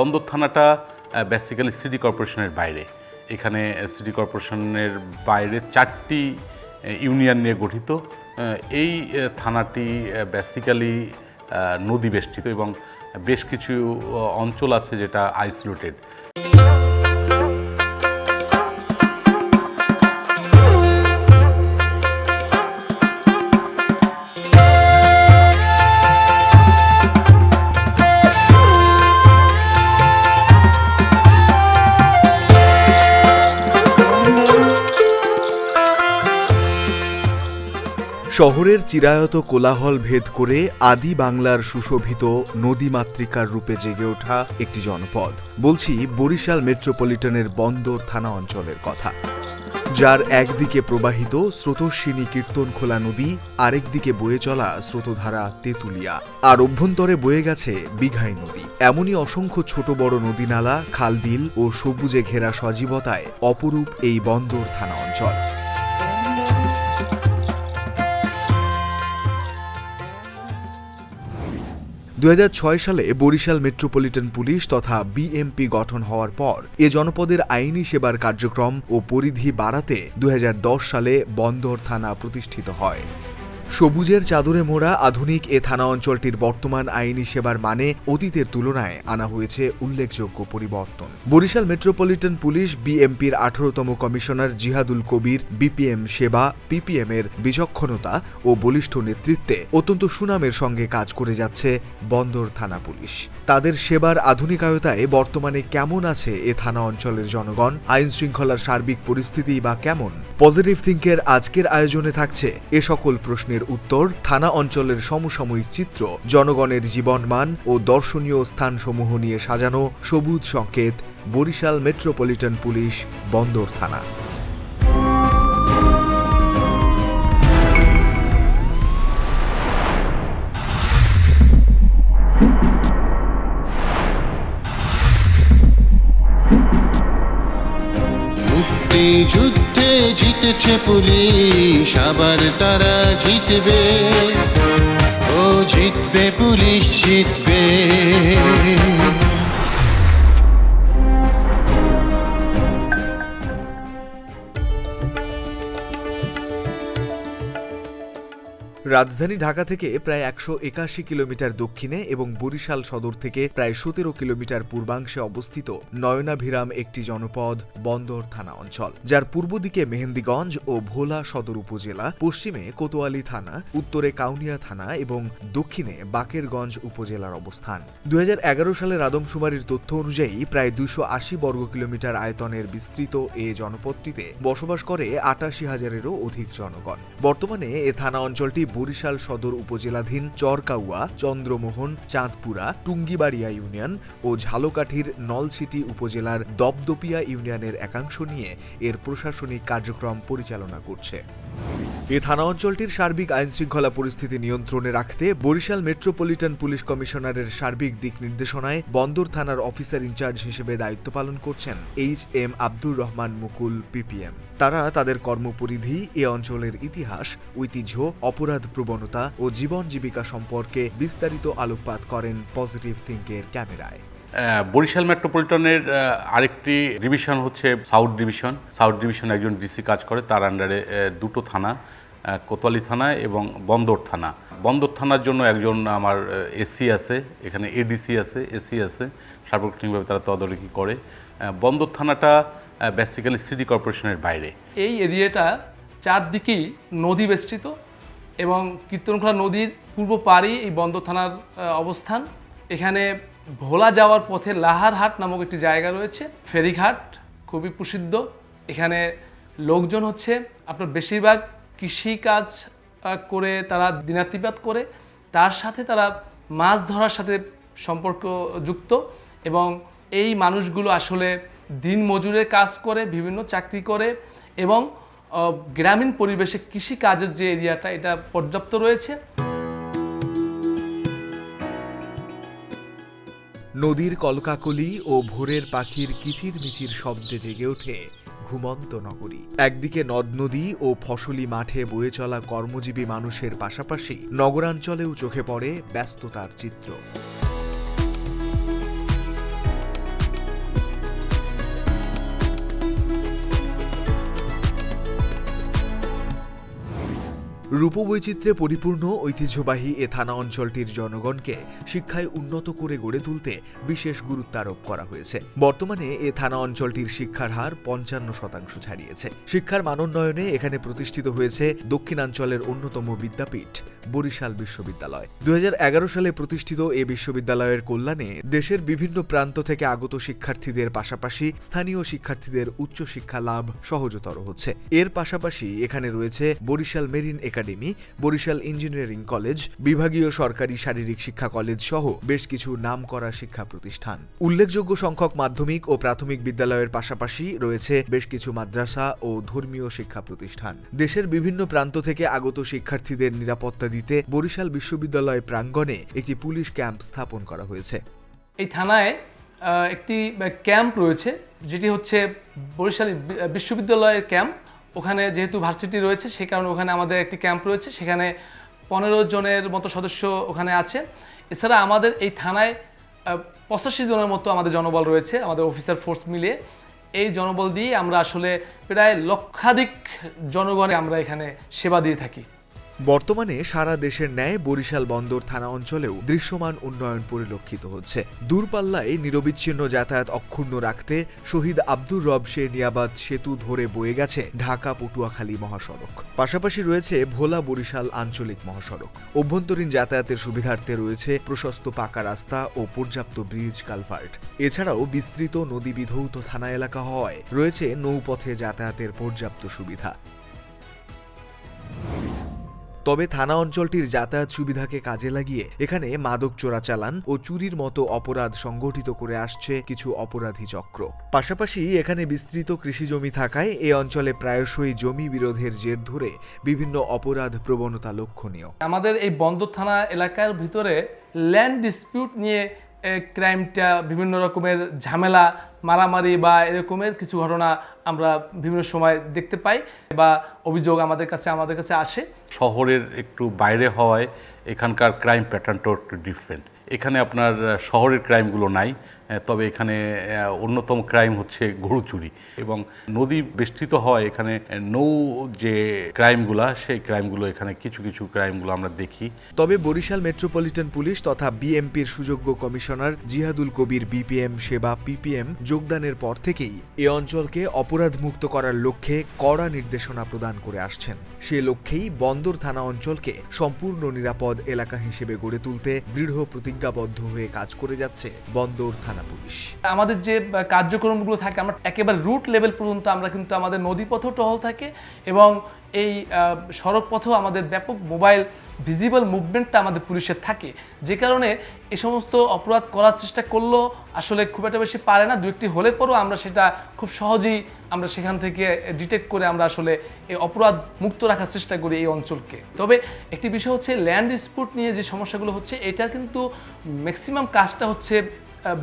বন্দর থানাটা basically city কর্পোরেশনের বাইরে। এখানে সিটি কর্পোরেশনের বাইরে চারটি ইউনিয়ন নিয়ে গঠিত। এই থানাটি বেসিক্যালি নদী বেষ্টিত এবং বেশ কিছু অঞ্চল আছে যেটা আইসোলেটেড শহরের চিরায়ত কোলাহল ভেদ করে আদি বাংলার সুশোভিত নদীমাতৃকার রূপে জেগে ওঠা একটি জনপদ। বলছি বরিশাল মেট্রোপলিটনের বন্দর থানা অঞ্চলের কথা। যার একদিকে প্রবাহিত স্রোতস্বিনী কীর্তনখোলা নদী, আরেকদিকে বয়ে চলা স্রোতধারা তেঁতুলিয়া। আর অভ্যন্তরে বয়ে গেছে বিঘাই নদী। এমনই অসংখ্য ছোট বড় নদীনালা, খালবিল ও সবুজে ঘেরা সজীবতায় অপরূপ এই বন্দর থানা অঞ্চল। দু হাজার ছয় সালে বরিশাল মেট্রোপলিটন পুলিশ তথা বিএমপি গঠন হওয়ার পর এ জনপদের আইনি সেবার কার্যক্রম ও পরিধি বাড়াতে দুহাজার দশ সালে বন্দর থানা প্রতিষ্ঠিত হয়। সবুজের চাদরে মোড়া আধুনিক এ থানা অঞ্চলটির বর্তমান আইনি সেবার মানে অতীতের তুলনায় আনা হয়েছে উল্লেখযোগ্য পরিবর্তন। বরিশাল মেট্রোপলিটন পুলিশ বিএমপির আঠারোতম কমিশনার জিহাদুল কবির, বিপিএম সেবা পিপিএম এর বিচক্ষণতা ও বলিষ্ঠ নেতৃত্বে অত্যন্ত সুনামের সঙ্গে কাজ করে যাচ্ছে বন্দর থানা পুলিশ। তাদের সেবার আধুনিকায়তায় বর্তমানে কেমন আছে এ থানা অঞ্চলের জনগণ? আইন শৃঙ্খলার সার্বিক পরিস্থিতি বা কেমন? পজিটিভ থিঙ্কের আজকের আয়োজনে থাকছে এ সকল প্রশ্নের উত্তর থানা অঞ্চলের সমসাময়িক চিত্র, জনগণের জীবনমান ও দর্শনীয় স্থানসমূহ নিয়ে সাজানো সবুজ সংকেত, বরিশাল মেট্রোপলিটন পুলিশ বন্দর থানা। যুদ্ধে জিতেছে পুলিশ আবার তারা জিতবে। ও জিতবে পুলিশ জিতবে। রাজধানী ঢাকা থেকে প্রায় একশো একাশি কিলোমিটার দক্ষিণে এবং বরিশাল সদর থেকে প্রায় সতেরো কিলোমিটার পূর্বাংশে অবস্থিত নয়নাভিরাম একটি জনপদ বন্দর থানা অঞ্চল, যার পূর্ব দিকে মেহেন্দিগঞ্জ ও ভোলা সদর উপজেলা, পশ্চিমে কোতোয়ালি থানা, উত্তরে কাউনিয়া থানা এবং দক্ষিণে বাকেরগঞ্জ উপজেলার অবস্থান। দু সালের আদমশুমারির তথ্য অনুযায়ী প্রায় দুশো আশি বর্গ কিলোমিটার আয়তনের বিস্তৃত এ জনপদটিতে বসবাস করে আটাশি হাজারেরও অধিক জনগণ। বর্তমানে এ থানা অঞ্চলটি বরিশাল সদর উপজেলাধীন চরকাউয়া, চন্দ্রমোহন, চাঁদপুরা, টুঙ্গিবাড়িয়া ইউনিয়ন ও ঝালকাঠির নলছিটি উপজেলার দপদপিয়া ইউনিয়নের একাংশ নিয়ে এর প্রশাসনিক কার্যক্রম পরিচালনা করছে। এ থানা অঞ্চলটির সার্বিক আইন শৃঙ্খলা পরিস্থিতি নিয়ন্ত্রণে রাখতে বরিশাল মেট্রোপলিটন পুলিশ কমিশনারের সার্বিক দিক নির্দেশনায় বন্দর থানার অফিসার ইনচার্জ হিসেবে দায়িত্ব পালন করছেন H M Abdur Rahman Mukul, PPM. তারা তাদের কর্মপরিধি, এ অঞ্চলের ইতিহাস, ঐতিহ্য, অপরাধ প্রবণতা ও জীবন জীবিকা সম্পর্কে বিস্তারিত আলোকপাত করেন পজিটিভ থিঙ্কের ক্যামেরায়। বরিশাল মেট্রোপলিটনের আরেকটি ডিভিশন হচ্ছে সাউথ ডিভিশন সাউথ ডিভিশন একজন ডিসি কাজ করে তার আন্ডারে দুটো থানা কোতোয়ালি থানা এবং বন্দর থানা। বন্দর থানার জন্য একজন আমার এসি আছে এখানে এডিসি আছে এসি আছে সার্বক্ষণিকভাবে তারা তদারকি করে। বন্দর থানাটা বেসিক্যালি সিটি কর্পোরেশনের বাইরে। এই এরিয়াটা চারদিকেই নদী বেষ্টিত এবং কীর্তনখোলা নদীর পূর্ব পাড়েই এই বন্দর থানার অবস্থান। এখানে ভোলা যাওয়ার পথে লাহারহাট নামক একটি জায়গা রয়েছে, ফেরিঘাট, খুবই প্রসিদ্ধ। এখানে লোকজন হচ্ছে আপনার বেশিরভাগ কৃষিকাজ করে তারা দিনাতিপাত করে। তার সাথে তারা মাছ ধরার সাথে সম্পর্ক যুক্ত এবং এই মানুষগুলো আসলে দিন মজুরের কাজ করে, বিভিন্ন চাকরি করে এবং গ্রামীণ পরিবেশে কৃষি কাজের যে এরিয়াটা, এটা পর্যাপ্ত রয়েছে? নদীর কলকাকলি ও ভোরের পাখির কিচির মিচির শব্দে জেগে ওঠে ঘুমন্ত নগরী। একদিকে নদ নদী ও ফসলি মাঠে বয়ে চলা কর্মজীবী মানুষের পাশাপাশি নগরাঞ্চলেও চোখে পড়ে ব্যস্ততার চিত্র। রূপবৈচিত্র্যে পরিপূর্ণ ঐতিহ্যবাহী এ থানা অঞ্চলটির জনগণকে শিক্ষায় উন্নত করে গড়ে তুলতে বিশেষ গুরুত্ব আরোপ করা হয়েছে। বর্তমানে এ থানা অঞ্চলটির শিক্ষার হার পঞ্চান্ন শতাংশ ছাড়িয়েছে। শিক্ষার মানোন্নয়নে এখানে প্রতিষ্ঠিত হয়েছে দক্ষিণাঞ্চলের অন্যতম বিদ্যাপীঠ, বরিশাল বিশ্ববিদ্যালয়। দু হাজার এগারো সালে প্রতিষ্ঠিত এ বিশ্ববিদ্যালয়ের কল্যাণে দেশের বিভিন্ন প্রান্ত থেকে আগত শিক্ষার্থীদের পাশাপাশি স্থানীয় শিক্ষার্থীদের উচ্চশিক্ষা লাভ সহজতর হচ্ছে। এর পাশাপাশি এখানে রয়েছে Barishal marine academy. Barishal engineering college, বিভাগীয় সরকারি শারীরিক শিক্ষা কলেজ সহ বেশ কিছু নামকরা শিক্ষা প্রতিষ্ঠান। উল্লেখযোগ্য সংখ্যক মাধ্যমিক ও প্রাথমিক বিদ্যালয়ের পাশাপাশি রয়েছে বেশ কিছু মাদ্রাসা ও ধর্মীয় শিক্ষা প্রতিষ্ঠান। দেশের বিভিন্ন প্রান্ত থেকে আগত শিক্ষার্থীদের নিরাপত্তা দিতে বরিশাল বিশ্ববিদ্যালয় প্রাঙ্গণে একটি পুলিশ ক্যাম্প স্থাপন করা হয়েছে। এই থানায় একটি ক্যাম্প রয়েছে, যেটি হচ্ছে বরিশাল বিশ্ববিদ্যালয়ের ক্যাম্প। ওখানে যেহেতু ভার্সিটি রয়েছে, সে কারণে ওখানে আমাদের একটি ক্যাম্প রয়েছে। সেখানে পনেরো জনের মতো সদস্য ওখানে আছে। এছাড়া আমাদের এই থানায় পঁচাশি জনের মতো আমাদের জনবল রয়েছে, আমাদের অফিসার ফোর্স মিলিয়ে। এই জনবল দিয়ে আমরা আসলে প্রায় লক্ষাধিক জনগণে আমরা এখানে সেবা দিয়ে থাকি। বর্তমানে সারা দেশের ন্যায় বরিশাল বন্দর থানা অঞ্চলেও দৃশ্যমান উন্নয়ন পরিলক্ষিত হচ্ছে। দূরপাল্লায় নিরবিচ্ছিন্ন যাতায়াত অক্ষুণ্ণ রাখতে শহীদ আব্দুর রব শে নিয়াবাদ সেতু ধরে বয়ে গেছে ঢাকা পটুয়াখালী মহাসড়ক। পাশাপাশি রয়েছে ভোলা বরিশাল আঞ্চলিক মহাসড়ক। অভ্যন্তরীণ যাতায়াতের সুবিধার্থে রয়েছে প্রশস্ত পাকা রাস্তা ও পর্যাপ্ত ব্রিজ কালভার্ট। এছাড়াও বিস্তৃত নদী বিধৌত থানা এলাকা হওয়ায় রয়েছে নৌপথে যাতায়াতের পর্যাপ্ত সুবিধা। তবে থানা অঞ্চলটির যাতায়াত সুবিধাকে কাজে লাগিয়ে এখানে মাদক চোরাচালান ও চুরির মতো অপরাধ সংগঠিত করে আসছে কিছু অপরাধী চক্র। পাশাপাশি এখানে বিস্তৃত কৃষি জমি থাকায় এ অঞ্চলে প্রায়শই জমি বিরোধের জের ধরে বিভিন্ন অপরাধ প্রবণতা লক্ষণীয়। আমাদের এই বন্দর থানা এলাকার ভিতরে ল্যান্ড ডিসপিউট নিয়ে ক্রাইমটা বিভিন্ন রকমের ঝামেলা, মারামারি বা এরকমের কিছু ঘটনা আমরা বিভিন্ন সময় দেখতে পাই বা অভিযোগ আমাদের কাছে আমাদের কাছে আসে। শহরের একটু বাইরে হওয়ায় এখানকার ক্রাইম প্যাটার্নটাও একটু ডিফারেন্ট এখানে আপনার শহরের ক্রাইমগুলো নাই তবে এখানে অন্যতম ক্রাইম হচ্ছে গরু চুরি। এবং নদী বেষ্টিত হয় এখানে নৌ যে ক্রাইমগুলা সেই ক্রাইমগুলো এখানে কিছু কিছু ক্রাইমগুলো আমরা দেখি। তবে বরিশাল মেট্রোপলিটন পুলিশ তথা বিএমপির সুযোগ্য কমিশনার জিহাদুল কবির, বিপিএম সেবা, পিপিএম যোগদানের পর থেকেই এ অঞ্চলকে অপরাধ মুক্ত করার লক্ষ্যে কড়া নির্দেশনা প্রদান করে আসছেন। সে লক্ষ্যেই বন্দর থানা অঞ্চলকে সম্পূর্ণ নিরাপদ এলাকা হিসেবে গড়ে তুলতে দৃঢ় প্রতিজ্ঞাবদ্ধ হয়ে কাজ করে যাচ্ছে বন্দর থানা। পুলিশ। আমাদের যে কার্যক্রমগুলো থাকে, আমরা একেবারে রুট লেভেল পর্যন্ত আমরা কিন্তু আমাদের নদীপথেও টহল থাকে এবং এই সড়ক পথেও আমাদের ব্যাপক মোবাইল ভিজিবল মুভমেন্টটা আমাদের পুলিশের থাকে। যে কারণে এ সমস্ত অপরাধ করার চেষ্টা করলেও আসলে খুব একটা বেশি পারে না। দু একটি হলে পরেও আমরা সেটা খুব সহজেই আমরা সেখান থেকে ডিটেক্ট করে আমরা আসলে এই অপরাধ মুক্ত রাখার চেষ্টা করি এই অঞ্চলকে। তবে একটি বিষয় হচ্ছে ল্যান্ড ডিসপুট নিয়ে যে সমস্যাগুলো হচ্ছে, এটার কিন্তু ম্যাক্সিমাম কাজটা হচ্ছে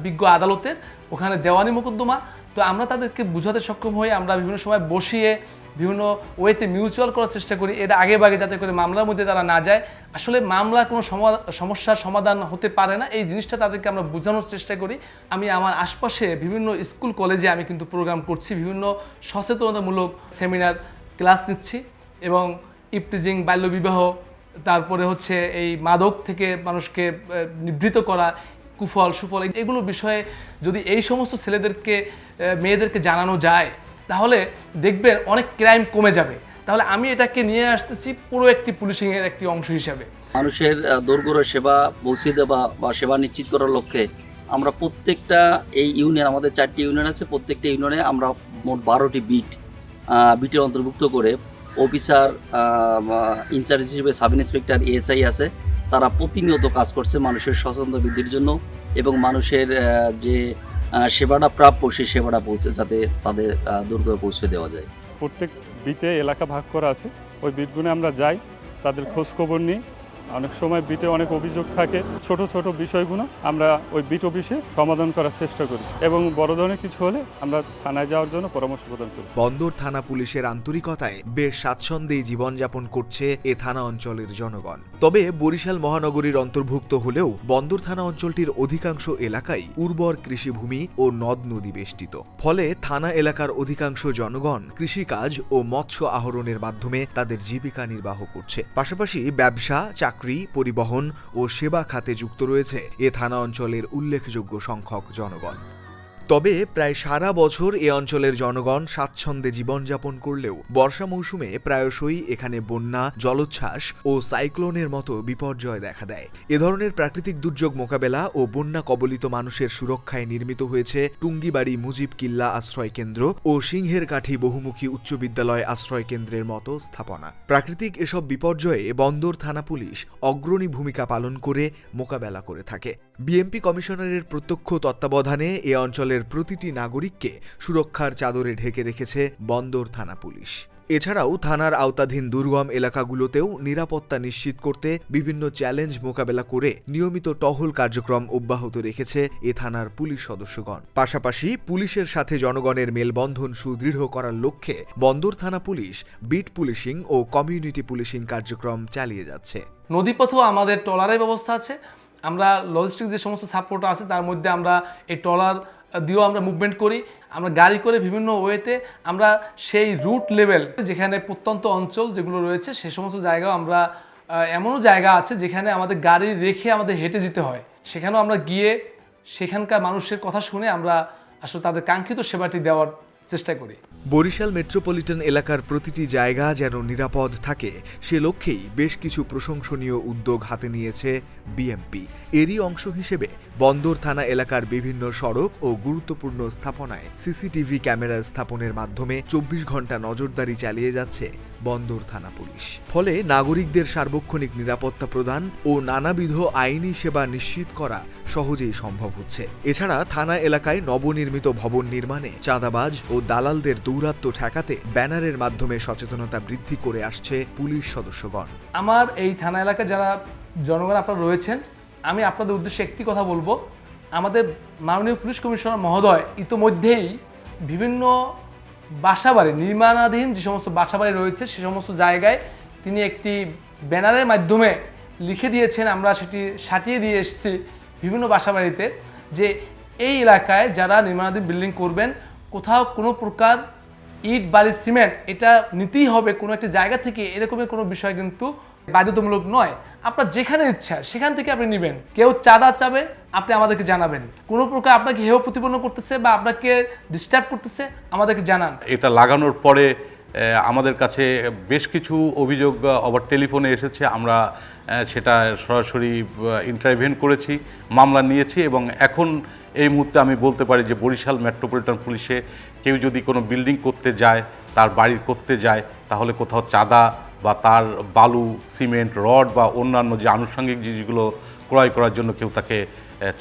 বিজ্ঞ আদালতের, ওখানে দেওয়ানি মোকদ্দমা। তো আমরা তাদেরকে বুঝাতে সক্ষম হয়ে আমরা বিভিন্ন সময় বসিয়ে বিভিন্ন ওয়েতে মিউচুয়াল করার চেষ্টা করি, এর আগে বাগে যাতে করে মামলার মধ্যে তারা না যায়। আসলে মামলার কোনো সমা- সমস্যার সমাধান হতে পারে না, এই জিনিসটা তাদেরকে আমরা বোঝানোর চেষ্টা করি। আমি আমার আশপাশে বিভিন্ন স্কুল, কলেজে আমি কিন্তু প্রোগ্রাম করছি, বিভিন্ন সচেতনতামূলক সেমিনার ক্লাস নিচ্ছি এবং ইপটিজিং, বাল্যবিবাহ, তারপরে হচ্ছে এই মাদক থেকে মানুষকে নিবৃত করা কুফল সুফল এগুলো বিষয়ে যদি এই সমস্ত ছেলেদেরকে মেয়েদেরকে জানানো যায় তাহলে দেখবেন অনেক ক্রাইম কমে যাবে। তাহলে আমি এটাকে নিয়ে আসতেছি পুরো একটি পুলিশিংয়ের একটি অংশ হিসাবে। মানুষের আহ, সেবা পৌঁছে দেওয়া বা সেবা নিশ্চিত করার লক্ষ্যে আমরা প্রত্যেকটা এই ইউনিয়ন আমাদের চারটি ইউনিয়ন আছে প্রত্যেকটা ইউনিয়নে আমরা মোট বারোটি বিট বিটের অন্তর্ভুক্ত করে অফিসার ইনচার্জ হিসেবে সাব ইন্সপেক্টর এএসআই আছে তারা প্রতিনিয়ত কাজ করছে মানুষের সচেতনতা বৃদ্ধির জন্য এবং মানুষের যে সেবাটা প্রাপ্য সেই সেবাটা পৌঁছে, যাতে তাদের দুর্গ পৌঁছে দেওয়া যায়। প্রত্যেক বিটে এলাকা ভাগ করা আছে। ওই বিটগুনে আমরা যাই, তাদের খোঁজখবর নিই। অনেক সময় বিটে অনেক অভিযোগ থাকে। ছোট ছোট বিষয়গুলো আমরা ওই বিট অফিসে সমাধান করার চেষ্টা করি এবং বড় ধরনের কিছু হলে আমরা থানায় যাওয়ার জন্য পরামর্শ প্রদান করি। বন্দর থানা পুলিশের আন্তরিকতায় বেশ স্বাচ্ছন্দ্যেই জীবনযাপন করছে এ থানা অঞ্চলের জনগণ। তবে বরিশাল মহানগরীর অন্তর্ভুক্ত হলেও বন্দর থানা অঞ্চলটির অধিকাংশ এলাকাই উর্বর কৃষিভূমি ও নদ নদী বেষ্টিত। ফলে থানা এলাকার অধিকাংশ জনগণ কৃষিকাজ ও মৎস্য আহরণের মাধ্যমে তাদের জীবিকা নির্বাহ করছে। পাশাপাশি ব্যবসা, চাকরি পরিবহন ও সেবা খাতে যুক্ত রয়েছে। এ থানা অঞ্চলের উল্লেখযোগ্য সংখ্যক জনগণ। তবে প্রায় সারা বছর এ অঞ্চলের জনগণ স্বাচ্ছন্দ্যে জীবনযাপন করলেও বর্ষা মৌসুমে প্রায়শই এখানে বন্যা, জলোচ্ছ্বাস ও সাইক্লোনের মতো বিপর্যয় দেখা দেয়। এ ধরনের প্রাকৃতিক দুর্যোগ মোকাবেলা ও বন্যা কবলিত মানুষের সুরক্ষায় নির্মিত হয়েছে টুঙ্গিবাড়ি মুজিব কিল্লা আশ্রয় কেন্দ্র ও সিংহের কাঠি বহুমুখী উচ্চ বিদ্যালয় আশ্রয় কেন্দ্রের মতো স্থাপনা। প্রাকৃতিক এসব বিপর্যয়ে বন্দর, থানা পুলিশ অগ্রণী ভূমিকা পালন করে মোকাবেলা করে থাকে। বিএমপি কমিশনারের প্রত্যক্ষ তত্ত্বাবধানে এ অঞ্চলের প্রতিটি নাগরিককে সুরক্ষার চাদরে ঢেকে রেখেছে বন্দর থানা পুলিশ। এছাড়াও থানার আওতাধীন দুর্গম এলাকাগুলোতেও নিরাপত্তা নিশ্চিত করতে বিভিন্ন চ্যালেঞ্জ মোকাবেলা করে নিয়মিত টহল কার্যক্রম অব্যাহত রেখেছে এ থানার পুলিশ সদস্যগণ। পাশাপাশি পুলিশের সাথে জনগণের মেলবন্ধন সুদৃঢ় করার লক্ষ্যে বন্দর থানা পুলিশ, বিট পুলিশিং ও কমিউনিটি পুলিশিং কার্যক্রম চালিয়ে যাচ্ছে। নদীপথেও আমাদের ট্রলারের ব্যবস্থা আছে। আমরা লজিস্টিক যে সমস্ত সাপোর্ট আছে, তার মধ্যে আমরা এই ট্রলার দিয়েও আমরা মুভমেন্ট করি, আমরা গাড়ি করে বিভিন্ন ওয়েতে আমরা সেই রুট লেভেল যেখানে প্রত্যন্ত অঞ্চল যেগুলো রয়েছে, সে সমস্ত জায়গাও আমরা এমনও জায়গা আছে যেখানে আমাদের গাড়ি রেখে আমাদের হেঁটে যেতে হয়। সেখানেও আমরা গিয়ে সেখানকার মানুষের কথা শুনে আমরা আসলে তাদের কাঙ্ক্ষিত সেবাটি দেওয়ার চেষ্টা করি। বরিশাল মেট্রোপলিটন এলাকার প্রতিটি জায়গা যেন নিরাপদ থাকে, সে লক্ষ্যেই বেশ কিছু প্রশংসনীয় উদ্যোগ হাতে নিয়েছে বিএমপি। এরই অংশ হিসেবে বন্দর থানা এলাকার বিভিন্ন সড়ক ও গুরুত্বপূর্ণ স্থাপনায় সিসিটিভি ক্যামেরা স্থাপনের মাধ্যমে চব্বিশ ঘণ্টা নজরদারি চালিয়ে যাচ্ছে বন্দর থানা পুলিশ। ফলে নাগরিকদের সার্বক্ষণিক নিরাপত্তা প্রদান ও নানাবিধ আইনি সেবা নিশ্চিত করা সহজেই সম্ভব হচ্ছে। এছাড়া থানা এলাকায় নবনির্মিত ভবন নির্মাণে চাঁদাবাজ ও দালালদের দৌরাত্ম্য ঠেকাতে ব্যানারের মাধ্যমে সচেতনতা বৃদ্ধি করে আসছে পুলিশ সদস্যগণ। আমার এই থানা এলাকায় যারা জনগণ আপনারা রয়েছেন, আমি আপনাদের উদ্দেশ্যে একটি কথা বলব। আমাদের মাননীয় পুলিশ কমিশনার মহোদয় ইতোমধ্যেই বিভিন্ন বাসাবাড়ি, নির্মাণাধীন যে সমস্ত বাসাবাড়ি রয়েছে, সে সমস্ত জায়গায় তিনি একটি ব্যানারের মাধ্যমে লিখে দিয়েছেন, আমরা সেটি সাটিয়ে দিয়ে এসেছি বিভিন্ন বাসাবাড়িতে, যে এই এলাকায় যারা নির্মাণাধীন বিল্ডিং করবেন, কোথাও কোনো প্রকার ইট, বালি, সিমেন্ট, এটা নিতেই হবে কোনো একটি জায়গা থেকে, এরকমের কোনো বিষয় কিন্তু বাধ্যতামূলক নয়, আপনার যেখানে ইচ্ছা সেখান থেকে আপনি নেবেন। কেউ চাঁদা চাবে, আপনি আমাদেরকে জানাবেন। কোনো প্রকার আপনাকে হেয় প্রতিপন্ন করতেছে বা আপনাকে ডিস্টার্ব করতেছে, আমাদেরকে জানান। এটা লাগানোর পরে আমাদের কাছে বেশ কিছু অভিযোগ আবার টেলিফোনে এসেছে। আমরা সেটা সরাসরি ইন্টারভিউ করেছি, মামলা নিয়েছি এবং এখন এই মুহূর্তে আমি বলতে পারি যে বরিশাল মেট্রোপলিটন পুলিশে কেউ যদি কোনো বিল্ডিং করতে যায়, তার বাড়ি করতে যায়, তাহলে কোথাও চাঁদা বা তার বালু, সিমেন্ট, রড বা অন্যান্য যে আনুষঙ্গিক জিনিসগুলো ক্রয় করার জন্য কেউ তাকে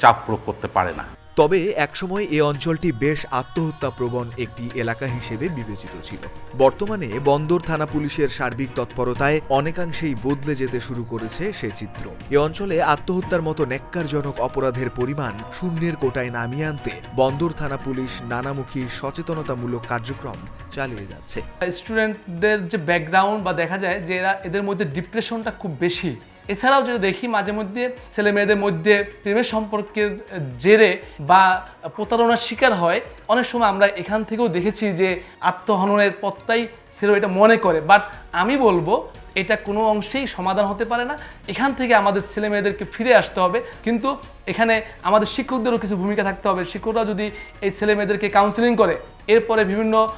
চাপ প্রয়োগ করতে পারে না। তবে একসময় এ অঞ্চলটি বেশ আত্মহত্যা প্রবণ একটি এলাকা হিসেবে বিবেচিত ছিল। বর্তমানে বন্দর থানা পুলিশের সার্বিক তৎপরতায় অনেকাংশেই বদলে যেতে শুরু করেছে সে চিত্র। এ অঞ্চলে আত্মহত্যার মতো ন্যাক্কারজনক অপরাধের পরিমাণ শূন্যের কোটায় নামিয়ে আনতে বন্দর থানা পুলিশ নানামুখী সচেতনতামূলক কার্যক্রম চালিয়ে যাচ্ছে। স্টুডেন্টদের যে ব্যাকগ্রাউন্ড বা দেখা যায় যে এরা এদের মধ্যে ডিপ্রেশনটা খুব বেশি। এছাড়াও যেটা দেখি মাঝে মধ্যে ছেলে মেয়েদের মধ্যে প্রেমের সম্পর্কের জেরে বা প্রতারণার শিকার হয়, অনেক সময় আমরা এখান থেকেও দেখেছি যে আত্মহননের পথটাই ছেলে এটা মনে করে। বাট আমি বলব, এটা কোনো অংশেই সমাধান হতে পারে না। এখান থেকে আমাদের ছেলে মেয়েদেরকে ফিরে আসতে হবে। কিন্তু এখানে আমাদের শিক্ষকদেরও কিছু ভূমিকা থাকতে হবে। শিক্ষকরা যদি এই ছেলে মেয়েদেরকে কাউন্সিলিং করে, এরপরে বিভিন্ন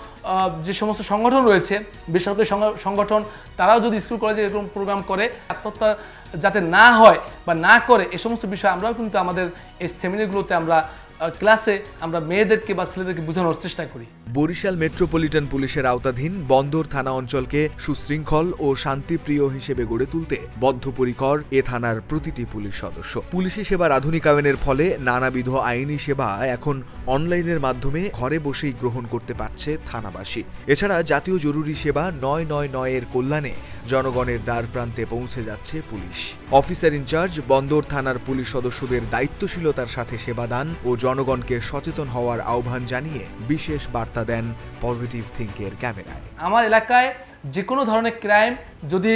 যে সমস্ত সংগঠন রয়েছে, বেসরকারি সংগ- সংগঠন, তারাও যদি স্কুল কলেজে এরকম প্রোগ্রাম করে, আত্মহত্যা যাতে না হয় বা না করে, এ সমস্ত বিষয় আমরাও কিন্তু আমাদের এই সেমিনারগুলোতে আমরা ক্লাসে আমরা মেয়েদেরকে বা ছেলেদেরকে বোঝানোর চেষ্টা করি। বরিশাল মেট্রোপলিটন পুলিশের আওতাধীন বন্দর থানা অঞ্চলকে সুশৃঙ্খল ও শান্তিপ্রিয় হিসেবে গড়ে তুলতে বদ্ধপরিকর এ থানার প্রতিটি পুলিশ সদস্য। পুলিশি সেবার আধুনিকায়নের ফলে নানাবিধ আইনি সেবা এখন অনলাইনের মাধ্যমে ঘরে বসেই গ্রহণ করতে পারছে থানাবাসী। এছাড়া জাতীয় জরুরি সেবা নয় নয় নয়ের কল্যাণে জনগণের দ্বার প্রান্তে পৌঁছে যাচ্ছে পুলিশ। অফিসার ইনচার্জ বন্দর থানার পুলিশ সদস্যদের দায়িত্বশীলতার সাথে সেবাদান ও জনগণকে সচেতন হওয়ার আহ্বান জানিয়ে বিশেষ বার্তা দেন পজিটিভ থিঙ্কের ক্যামেরায়। আমার এলাকায় যে কোনো ধরনের ক্রাইম যদি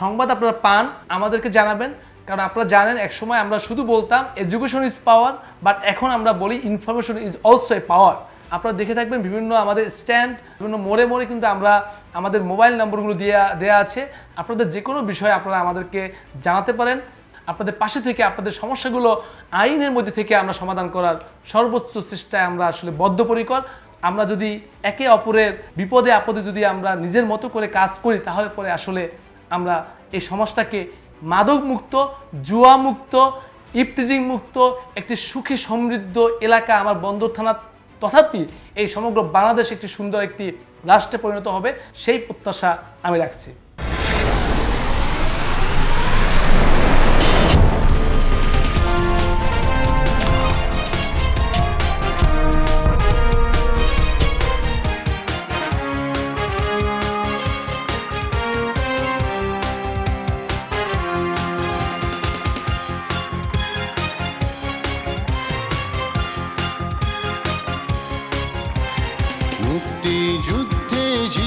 সংবাদ আপনারা পান, আমাদেরকে জানাবেন। কারণ আপনারা জানেন, একসময় আমরা শুধু বলতাম এডুকেশন ইজ পাওয়ার বাট এখন আমরা বলি information is also a power আপনারা দেখে থাকবেন বিভিন্ন আমাদের স্ট্যান্ড বিভিন্ন মোড়ে মোড়ে কিন্তু আমরা আমাদের মোবাইল নম্বরগুলো দেওয়া দেওয়া আছে। আপনাদের যে কোনো বিষয়ে আপনারা আমাদেরকে জানাতে পারেন। আপনাদের পাশে থেকে, আপনাদের সমস্যাগুলো আইনের মধ্যে থেকে আমরা সমাধান করার সর্বোচ্চ চেষ্টায় আমরা আসলে বদ্ধপরিকর। আমরা যদি একে অপরের বিপদে, আপদে যদি আমরা নিজের মতো করে কাজ করি, তাহলে পরে আসলে আমরা এই সমাজটাকে মাদক মুক্ত জুয়া মুক্ত ইপটিজিং মুক্ত একটি সুখী সমৃদ্ধ এলাকা আমার বন্দর থানা তথাপি এই সমগ্র বাংলাদেশ একটি সুন্দর একটি রাষ্ট্রে পরিণত হবে, সেই প্রত্যাশা আমি রাখছি।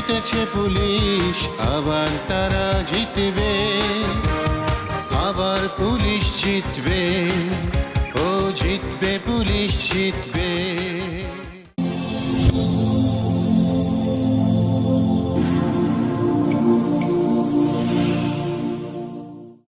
জিতেছে পুলিশ আবার তারা জিতবে। আবার পুলিশ জিতবে ও জিতবে পুলিশ জিতবে।